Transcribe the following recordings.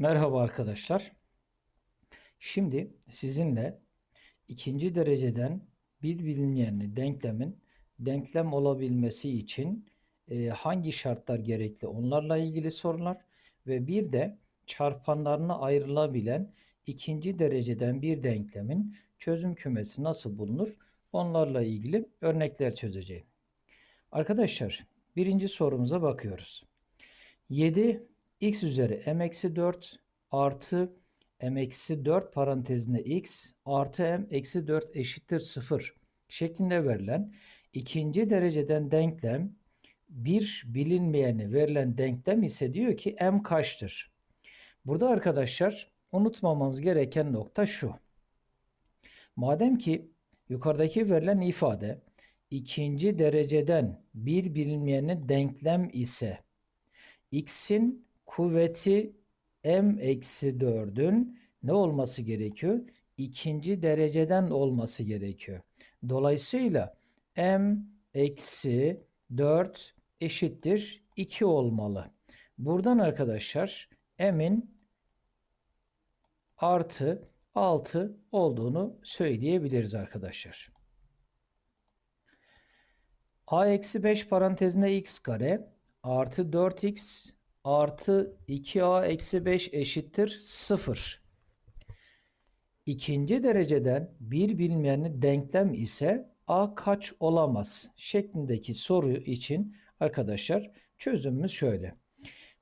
Merhaba arkadaşlar. Şimdi sizinle ikinci dereceden bir bilinmeyenli denklemin denklem olabilmesi için e, hangi şartlar gerekli onlarla ilgili sorular ve bir de çarpanlarına ayrılabilen ikinci dereceden bir denklemin çözüm kümesi nasıl bulunur onlarla ilgili örnekler çözeceğim. Arkadaşlar birinci sorumuza bakıyoruz. 7 x üzeri m eksi 4 artı m eksi 4 parantezinde x artı m eksi 4 eşittir 0 şeklinde verilen ikinci dereceden denklem bir bilinmeyeni verilen denklem ise diyor ki m kaçtır? Burada arkadaşlar unutmamamız gereken nokta şu. Madem ki yukarıdaki verilen ifade ikinci dereceden bir bilinmeyenin denklem ise x'in kuvveti m eksi 4'ün ne olması gerekiyor? İkinci dereceden olması gerekiyor. Dolayısıyla m eksi 4 eşittir 2 olmalı. Buradan arkadaşlar m'in artı 6 olduğunu söyleyebiliriz arkadaşlar. a eksi 5 parantezine x kare artı 4x artı 2a eksi 5 eşittir 0. İkinci dereceden bir bilmeyenli denklem ise a kaç olamaz şeklindeki soru için arkadaşlar çözümümüz şöyle.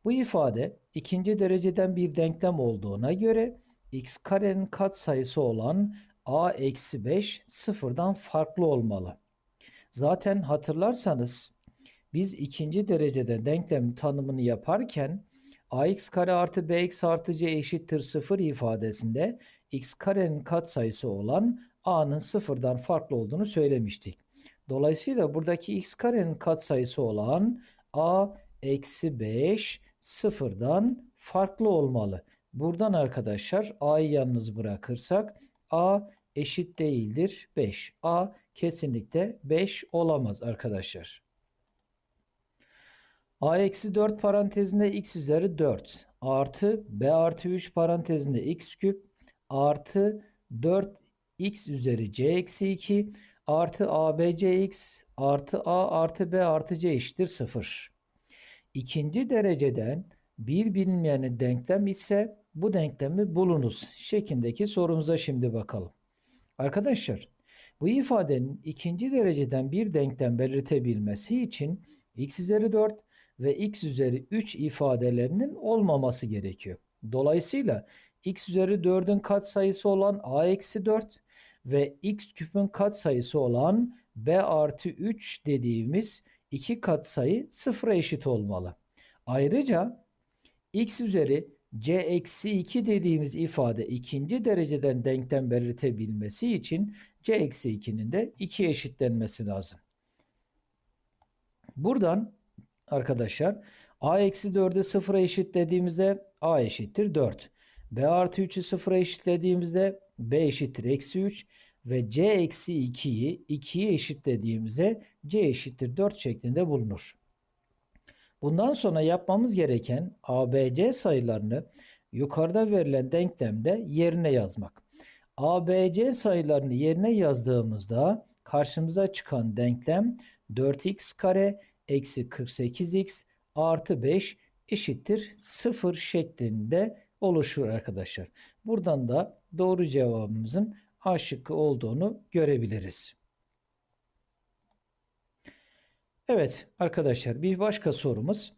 Bu ifade ikinci dereceden bir denklem olduğuna göre x karenin katsayısı olan a eksi 5 sıfırdan farklı olmalı. Zaten hatırlarsanız biz ikinci derecede denklem tanımını yaparken ax kare artı bx artı c eşittir 0 ifadesinde x karenin katsayısı olan a'nın sıfırdan farklı olduğunu söylemiştik. Dolayısıyla buradaki x karenin katsayısı olan a eksi 5 sıfırdan farklı olmalı. Buradan arkadaşlar a'yı yalnız bırakırsak a eşit değildir 5. a kesinlikle 5 olamaz arkadaşlar a eksi 4 parantezinde x üzeri 4 artı b artı 3 parantezinde x küp artı 4 x üzeri c eksi 2 artı abc x artı a artı b artı c eşittir 0. İkinci dereceden bir bilinmeyenin denklem ise bu denklemi bulunuz şeklindeki sorumuza şimdi bakalım. Arkadaşlar bu ifadenin ikinci dereceden bir denklem belirtebilmesi için x üzeri 4 ve x üzeri 3 ifadelerinin olmaması gerekiyor. Dolayısıyla x üzeri 4'ün katsayısı olan a eksi 4 ve x küpün katsayısı olan b artı 3 dediğimiz iki katsayı sıfıra eşit olmalı. Ayrıca x üzeri c eksi 2 dediğimiz ifade ikinci dereceden denklem belirtebilmesi için c eksi 2'nin de 2 eşitlenmesi lazım. Buradan arkadaşlar a eksi 4'ü sıfıra eşitlediğimizde a eşittir 4. b artı 3'ü sıfıra eşitlediğimizde b eşittir eksi 3 ve c eksi 2'yi 2'ye eşitlediğimizde c eşittir 4 şeklinde bulunur. Bundan sonra yapmamız gereken ABC sayılarını yukarıda verilen denklemde yerine yazmak. ABC sayılarını yerine yazdığımızda karşımıza çıkan denklem 4x kare eksi 48x artı 5 eşittir 0 şeklinde oluşur arkadaşlar. Buradan da doğru cevabımızın A şıkkı olduğunu görebiliriz. Evet arkadaşlar bir başka sorumuz.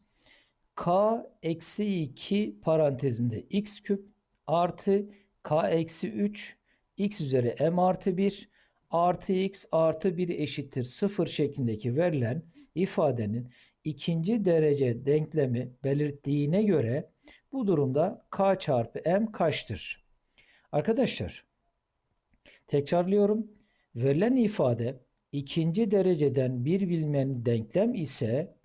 K eksi 2 parantezinde x küp artı K eksi 3 x üzeri m artı 1 artı x artı 1 eşittir 0 şeklindeki verilen ifadenin ikinci derece denklemi belirttiğine göre bu durumda k çarpı m kaçtır? Arkadaşlar tekrarlıyorum. Verilen ifade ikinci dereceden bir bilmeyen denklem ise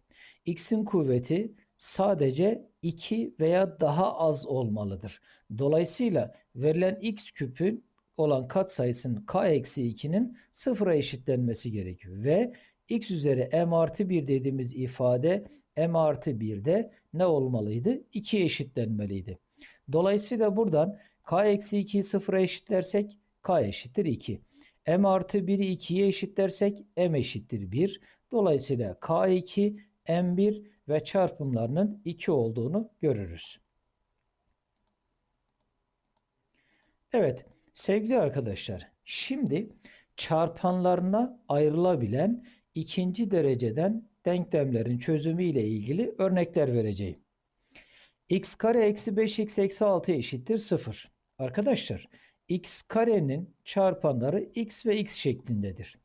x'in kuvveti sadece 2 veya daha az olmalıdır. Dolayısıyla verilen x küpün olan katsayısının k eksi 2'nin sıfıra eşitlenmesi gerekiyor. Ve x üzeri m artı 1 dediğimiz ifade m artı 1 de ne olmalıydı? 2 eşitlenmeliydi. Dolayısıyla buradan k eksi 2'yi sıfıra eşitlersek k eşittir 2. m artı 1'i 2'ye eşitlersek m eşittir 1. Dolayısıyla k2, m1 ve çarpımlarının 2 olduğunu görürüz. Evet sevgili arkadaşlar şimdi çarpanlarına ayrılabilen ikinci dereceden denklemlerin çözümü ile ilgili örnekler vereceğim. x kare eksi 5x eksi 6 eşittir 0. Arkadaşlar x karenin çarpanları x ve x şeklindedir.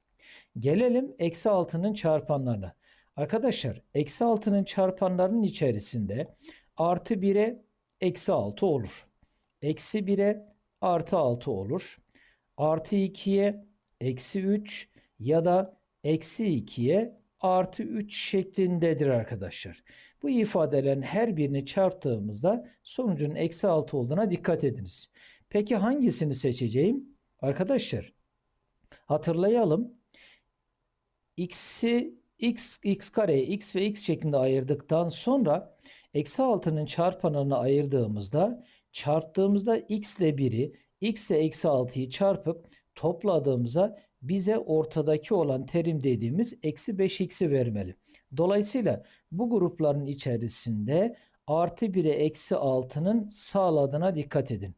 Gelelim eksi 6'nın çarpanlarına. Arkadaşlar eksi 6'nın çarpanlarının içerisinde artı 1'e eksi 6 olur. Eksi 1'e artı 6 olur. Artı 2'ye eksi 3 ya da eksi 2'ye artı 3 şeklindedir arkadaşlar. Bu ifadelerin her birini çarptığımızda sonucun eksi 6 olduğuna dikkat ediniz. Peki hangisini seçeceğim? Arkadaşlar hatırlayalım. X'i x, x kareye x ve x şeklinde ayırdıktan sonra eksi 6'nın çarpanını ayırdığımızda çarptığımızda x ile 1'i x ile eksi 6'yı çarpıp topladığımızda bize ortadaki olan terim dediğimiz eksi 5x'i vermeli. Dolayısıyla bu grupların içerisinde artı 1'e eksi 6'nın sağladığına dikkat edin.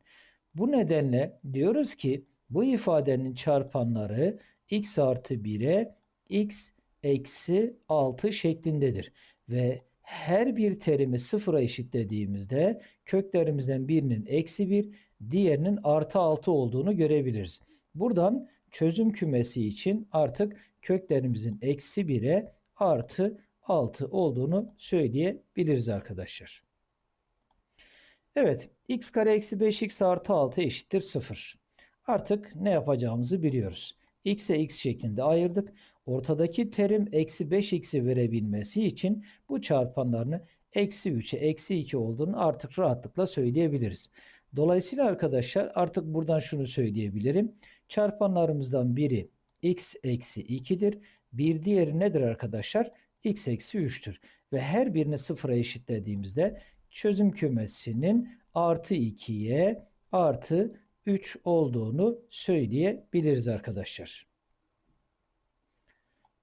Bu nedenle diyoruz ki bu ifadenin çarpanları x artı 1'e x eksi 6 şeklindedir. Ve her bir terimi sıfıra eşitlediğimizde köklerimizden birinin eksi 1, diğerinin artı 6 olduğunu görebiliriz. Buradan çözüm kümesi için artık köklerimizin eksi 1'e artı 6 olduğunu söyleyebiliriz arkadaşlar. Evet x kare eksi 5x artı 6 eşittir 0. Artık ne yapacağımızı biliyoruz. x'e x şeklinde ayırdık. Ortadaki terim eksi 5x'i verebilmesi için bu çarpanlarını eksi 3'e eksi 2 olduğunu artık rahatlıkla söyleyebiliriz. Dolayısıyla arkadaşlar artık buradan şunu söyleyebilirim. Çarpanlarımızdan biri x eksi 2'dir. Bir diğeri nedir arkadaşlar? x eksi 3'tür. Ve her birini sıfıra eşitlediğimizde çözüm kümesinin artı 2'ye artı 3 olduğunu söyleyebiliriz arkadaşlar.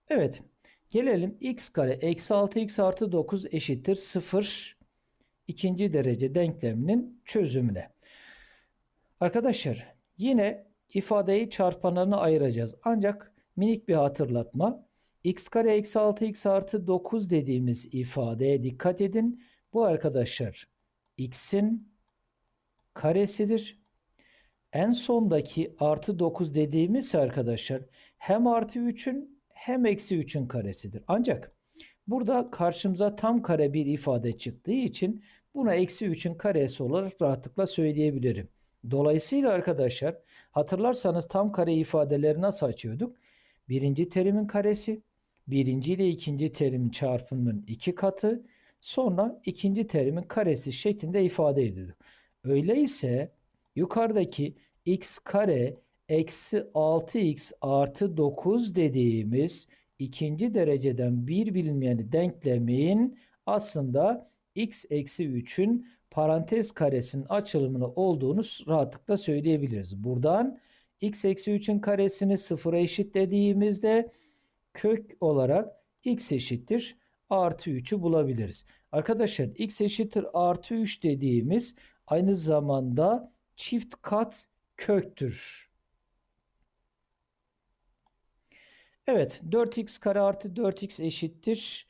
Evet. Gelelim x kare eksi 6x artı 9 eşittir 0 ikinci derece denkleminin çözümüne. Arkadaşlar yine ifadeyi çarpanlarına ayıracağız. Ancak minik bir hatırlatma. x kare eksi 6x artı 9 dediğimiz ifadeye dikkat edin. Bu arkadaşlar x'in karesidir. En sondaki artı 9 dediğimiz arkadaşlar hem artı 3'ün hem eksi 3'ün karesidir. Ancak burada karşımıza tam kare bir ifade çıktığı için buna eksi 3'ün karesi olarak rahatlıkla söyleyebilirim. Dolayısıyla arkadaşlar hatırlarsanız tam kare ifadeleri nasıl açıyorduk? Birinci terimin karesi, birinci ile ikinci terimin çarpımının iki katı, sonra ikinci terimin karesi şeklinde ifade ediyorduk. Öyleyse yukarıdaki x kare eksi 6x artı 9 dediğimiz ikinci dereceden bir bilinmeyen denklemin aslında x eksi 3'ün parantez karesinin açılımını olduğunu rahatlıkla söyleyebiliriz. Buradan x eksi 3'ün karesini sıfıra eşitlediğimizde kök olarak x eşittir artı 3'ü bulabiliriz. Arkadaşlar x eşittir artı 3 dediğimiz aynı zamanda çift kat köktür. Evet 4x kare artı 4x eşittir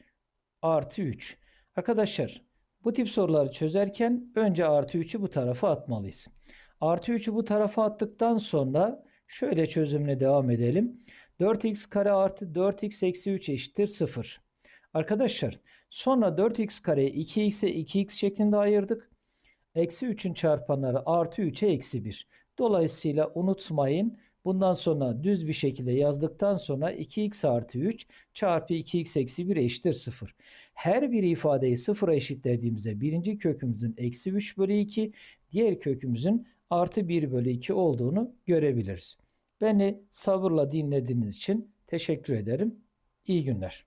artı 3. Arkadaşlar bu tip soruları çözerken önce artı 3'ü bu tarafa atmalıyız. Artı 3'ü bu tarafa attıktan sonra şöyle çözümüne devam edelim. 4x kare artı 4x eksi 3 eşittir 0. Arkadaşlar sonra 4x kareyi 2x'e 2x şeklinde ayırdık. Eksi 3'ün çarpanları artı 3'e eksi 1. Dolayısıyla unutmayın bundan sonra düz bir şekilde yazdıktan sonra 2x artı 3 çarpı 2x eksi 1 eşittir 0. Her bir ifadeyi sıfıra eşitlediğimizde birinci kökümüzün eksi 3 bölü 2 diğer kökümüzün artı 1 bölü 2 olduğunu görebiliriz. Beni sabırla dinlediğiniz için teşekkür ederim. İyi günler.